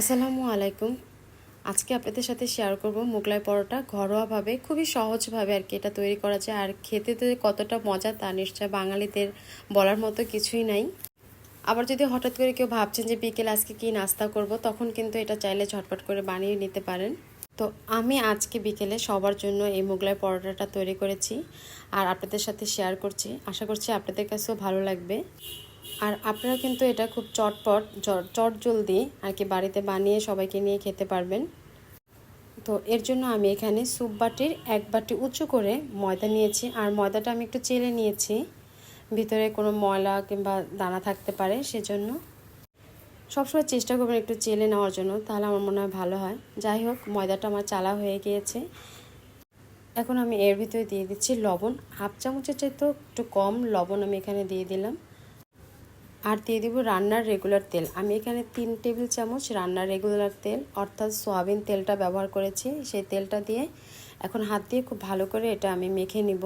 আসসালামু আলাইকুম। আজকে আপনাদের সাথে শেয়ার করব মোগলাই পরোটা। ঘরোয়াভাবে, খুবই সহজভাবে আর কি এটা তৈরি করা যায়। আর খেতে তো কতটা মজা তা নিশ্চয় বাঙালিদের বলার মতো কিছুই নাই। আবার যদি হঠাৎ করে কেউ ভাবছেন যে বিকেল আজকে কি নাস্তা করব, তখন কিন্তু এটা চাইলে ঝটপট করে বানিয়ে নিতে পারেন। তো আমি আজকে বিকেলে সবার জন্য এই মোগলাই পরোটাটা তৈরি করেছি। আর আপনাদের সাথে শেয়ার করছি। আশা করছি আপনাদের কাছেও ভালো লাগবে। আর আপনারা কিন্তু এটা খুব চটপট, চট জলদি আর কি বাড়িতে বানিয়ে সবাইকে নিয়ে খেতে পারবেন। তো এর জন্য আমি এখানে স্যুপ বাটির এক বাটি উঁচু করে ময়দা নিয়েছি আর ময়দাটা আমি একটু চেলে নিয়েছি। ভিতরে কোনো ময়লা কিংবা দানা থাকতে পারে সেজন্য। সবসময় চেষ্টা করবেন একটু চেলে নেওয়ার জন্য, তাহলে আমার মনে হয় ভালো হয়। যাই হোক, ময়দাটা আমার চালা হয়ে গিয়েছে। এখন আমি এর ভিতরে দিয়ে দিচ্ছি লবণ। হাফ চামচের চাইতেও একটু কম লবণ আমি এখানে দিয়ে দিলাম। আর দিয়ে দিব রান্নার রেগুলার তেল। আমি এখানে তিন টেবিল চামচ রান্নার রেগুলার তেল, অর্থাৎ সয়াবিন তেলটা ব্যবহার করেছি। সেই তেলটা দিয়ে এখন হাত দিয়ে খুব ভালো করে এটা আমি মেখে নিব।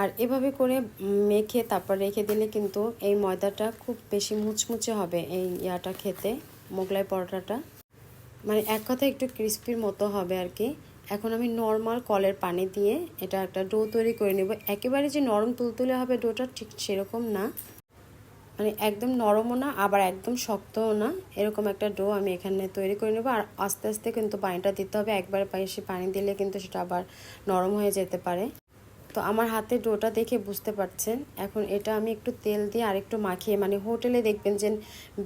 আর এভাবে করে মেখে তারপর রেখে দিলে কিন্তু এই ময়দাটা খুব বেশি মুচমুচে হবে, এই ইয়াটা খেতে, মোগলাই পরোটাটা। মানে এক কথা একটু ক্রিস্পির মতো হবে আর কি। এখন আমি নর্মাল কলের পানি দিয়ে এটা একটা ডো তৈরি করে নেব। একেবারে যে নরম তুলতুলে হবে ডোটা ঠিক সেরকম না। মানে একদম নরমও না, আবার একদম শক্তও না। এরকম একটা ডো আমি এখানে তৈরি করে নেব। আর আস্তে আস্তে কিন্তু পানিটা দিতে হবে। একবার বেশি পানি দিলে কিন্তু সেটা আবার নরম হয়ে যেতে পারে। তো আমার হাতে ডোটা দেখে বুঝতে পারছেন। এখন এটা আমি একটু তেল দিয়ে আর একটু মাখিয়ে মানে হোটেলে দেখবেন যে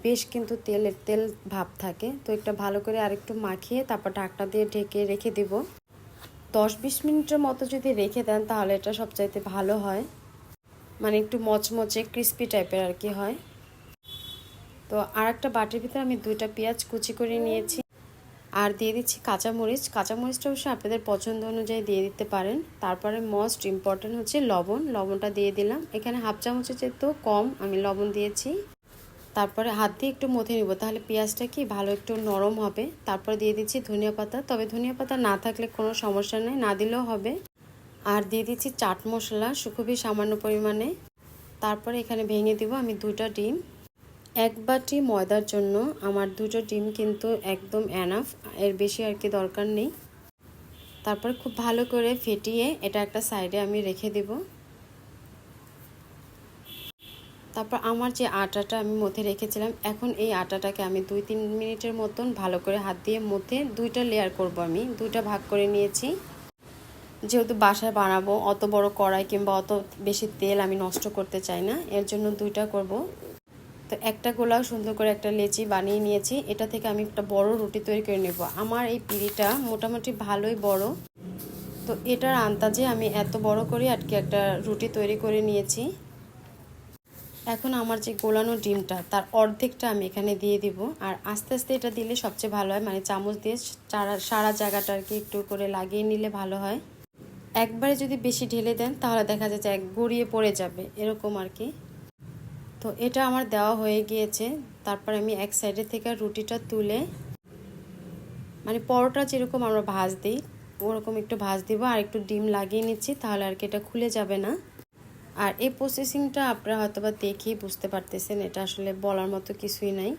বেশ কিন্তু তেলের, তেল ভাব থাকে। তো একটা ভালো করে আরেকটু মাখিয়ে তারপর ঢাকটা দিয়ে ঢেকে রেখে দিব। দশ বিশ মিনিটের মতো যদি রেখে দেন তাহলে এটা সবচাইতে ভালো হয়। মানে একটু মচমচে ক্রিস্পি টাইপের আর কি হয়। তো আর একটা বাটির ভিতরে আমি দুইটা পেঁয়াজ কুচি করে নিয়েছি। আর দিয়ে দিচ্ছি কাঁচামরিচ। কাঁচামরিচটা অবশ্যই আপনাদের পছন্দ অনুযায়ী দিয়ে দিতে পারেন। তারপরে মোস্ট ইম্পর্টেন্ট হচ্ছে লবণ। লবণটা দিয়ে দিলাম। এখানে হাফ চামচের চেয়েও কম আমি লবণ দিয়েছি। তারপরে হাত দিয়ে একটু মথে নিব। তাহলে পেঁয়াজটা কি ভালো একটু নরম হবে। তারপরে দিয়ে দিচ্ছি ধনিয়া পাতা। তবে ধনিয়া পাতা না থাকলে কোনো সমস্যা নেই। না দিলেও হবে। আর দিয়ে দিচ্ছি চাট মশলা খুবই সামান্য পরিমাণে। তারপরে এখানে ভেঙে দিব আমি দুটা ডিম। এক বাটি ময়দার জন্য আমার দুটো ডিম কিন্তু একদম অ্যানাফ এর বেশি আর কি দরকার নেই। তারপরে খুব ভালো করে ফেটিয়ে এটা একটা সাইডে আমি রেখে দেব। তারপর আমার যে আটাটা আমি মধ্যে রেখেছিলাম, এখন এই আটাটাকে আমি দুই তিন মিনিটের মতন ভালো করে হাত দিয়ে মধ্যে দুইটা লেয়ার করব আমি। দুইটা ভাগ করে নিয়েছি। যেহেতু বাসায় বানাবো, অত বড় কড়াই কিংবা অত বেশি তেল আমি নষ্ট করতে চাই না, এর জন্য দুইটা করব। তো একটা গোলাও সুন্দর করে একটা লেচি বানিয়ে নিয়েছি, এটা থেকে আমি একটা বড় রুটি তৈরি করে নেব। আমার এই পিড়িটা মোটামুটি ভালোই বড়। তো এটার আন্দাজে আমি এত বড় করে আটকে একটা রুটি তৈরি করে নিয়েছি। এখন আমার যে গোলানো ডিমটা, তার অর্ধেকটা আমি এখানে দিয়ে দিব। আর আস্তে আস্তে এটা দিলে সবচেয়ে ভালো হয় মানে চামচ দিয়ে সারা সারা জায়গাটা আর কি একটু করে লাগিয়ে নিলে ভালো হয়। একবারে যদি বেশি ঢেলে দেন, তাহলে দেখা যাচ্ছে এক গড়িয়ে পড়ে যাবে। এরকম আর কি। তো এটা আমার দেওয়া হয়ে গিয়েছে। তারপর আমি এক সাইডে থেকে রুটিটা তুলে মানে পরোটা যেরকম আমরা ভাজ দিই, ওরকম একটু ভাজ দিব আর একটু ডিম লাগিয়ে নিচ্ছি, তাহলে আর কি এটা খুলে যাবে না। আর এই প্রসেসিংটা আপনারা হয়তো বা দেখেই বুঝতে পারতেছেন, এটা আসলে বলার মতো কিছুই নাই।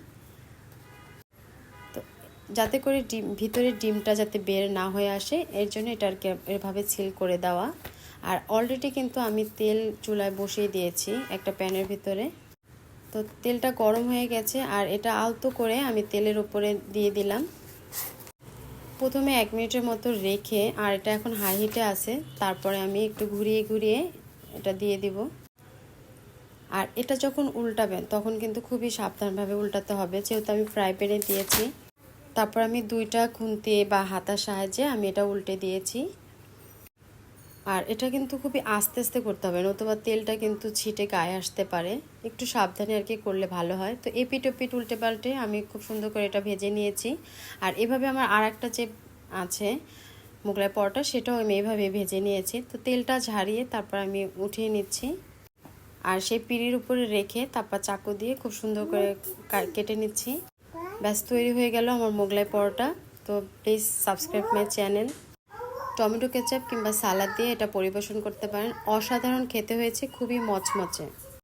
যাতে করে ডিম, ভিতরে ডিমটা যাতে বের না হয়ে আসে, এর জন্য এটা আর এভাবে ছিল করে দেওয়া। আর অলরেডি কিন্তু আমি তেল চুলায় বসিয়ে দিয়েছি একটা প্যানের ভিতরে। তো তেলটা গরম হয়ে গেছে, আর এটা আলতো করে আমি তেলের উপরে দিয়ে দিলাম। প্রথমে এক মিনিটের মতো রেখে, আর এটা এখন হাই হিটে আছে, তারপরে আমি একটু ঘুরিয়ে ঘুরিয়ে এটা দিয়ে দিব। আর এটা যখন উল্টাবেন তখন কিন্তু খুবই সাবধানভাবে উল্টাতে হবে, যেহেতু আমি ফ্রাই প্যানে দিয়েছি। তারপর আমি দুইটা খুন্তি বা হাতার সাহায্যে আমি এটা উল্টে দিয়েছি। আর এটা কিন্তু খুবই আস্তে আস্তে করতে হবে, নতুবা তেলটা কিন্তু ছিটে গায়ে আসতে পারে। একটু সাবধানে আর কি করলে ভালো হয়। তো এপিট ওপিট উল্টে পাল্টে আমি খুব সুন্দর করে এটা ভেজে নিয়েছি। আর এভাবে আমার আর একটা যে আছে মোগলাই পরোটা, সেটাও আমি এভাবে ভেজে নিয়েছি। তো তেলটা ঝাড়িয়ে তারপর আমি উঠিয়ে নিচ্ছি। আর সেই পিড়ির উপরে রেখে তারপর চাকু দিয়ে খুব সুন্দর করে কেটে নিচ্ছি। ব্যাস, তৈরি হয়ে গেল আমার মোগলাই পরোটা। তো please subscribe my channel tomato ketchup কিংবা সালাদ দিয়ে এটা পরিবেশন করতে পারেন। অসাধারণ খেতে হয়েছে, খুবই মচমচে।